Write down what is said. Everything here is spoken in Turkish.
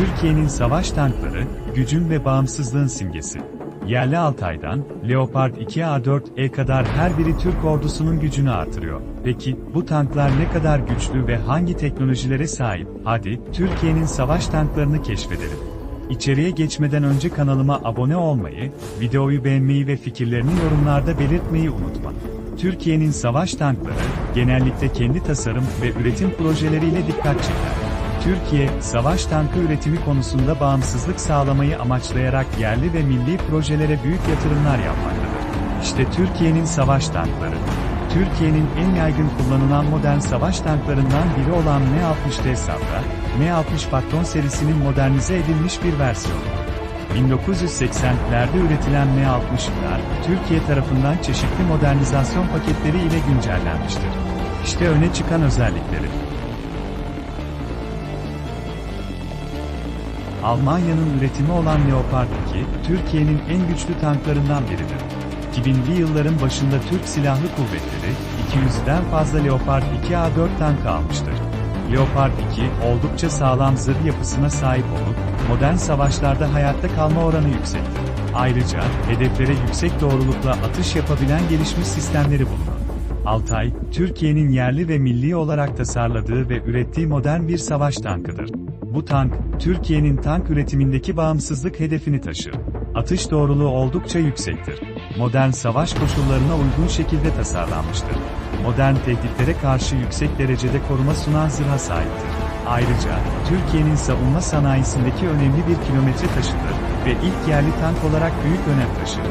Türkiye'nin savaş tankları, gücün ve bağımsızlığın simgesi. Yerli Altay'dan, Leopard 2A4E kadar her biri Türk ordusunun gücünü artırıyor. Peki, bu tanklar ne kadar güçlü ve hangi teknolojilere sahip? Hadi, Türkiye'nin savaş tanklarını keşfedelim. İçeriye geçmeden önce kanalıma abone olmayı, videoyu beğenmeyi ve fikirlerini yorumlarda belirtmeyi unutma. Türkiye'nin savaş tankları, genellikle kendi tasarım ve üretim projeleriyle dikkat çeker. Türkiye, savaş tankı üretimi konusunda bağımsızlık sağlamayı amaçlayarak yerli ve milli projelere büyük yatırımlar yapmaktadır. İşte Türkiye'nin savaş tankları. Türkiye'nin en yaygın kullanılan modern savaş tanklarından biri olan M60T Sabra, M60 Patron serisinin modernize edilmiş bir versiyonu. 1980'lerde üretilen M60'lar, Türkiye tarafından çeşitli modernizasyon paketleri ile güncellenmiştir. İşte öne çıkan özellikleri. Almanya'nın üretimi olan Leopard 2, Türkiye'nin en güçlü tanklarından biridir. 2000'li yılların başında Türk Silahlı Kuvvetleri, 200'den fazla Leopard 2A4 tank almıştır. Leopard 2, oldukça sağlam zırh yapısına sahip olup, modern savaşlarda hayatta kalma oranı yüksektir. Ayrıca, hedeflere yüksek doğrulukla atış yapabilen gelişmiş sistemleri bulunur. Altay, Türkiye'nin yerli ve milli olarak tasarladığı ve ürettiği modern bir savaş tankıdır. Bu tank, Türkiye'nin tank üretimindeki bağımsızlık hedefini taşır. Atış doğruluğu oldukça yüksektir. Modern savaş koşullarına uygun şekilde tasarlanmıştır. Modern tehditlere karşı yüksek derecede koruma sunan zırha sahiptir. Ayrıca, Türkiye'nin savunma sanayisindeki önemli bir kilometre taşıdır ve ilk yerli tank olarak büyük önem taşır.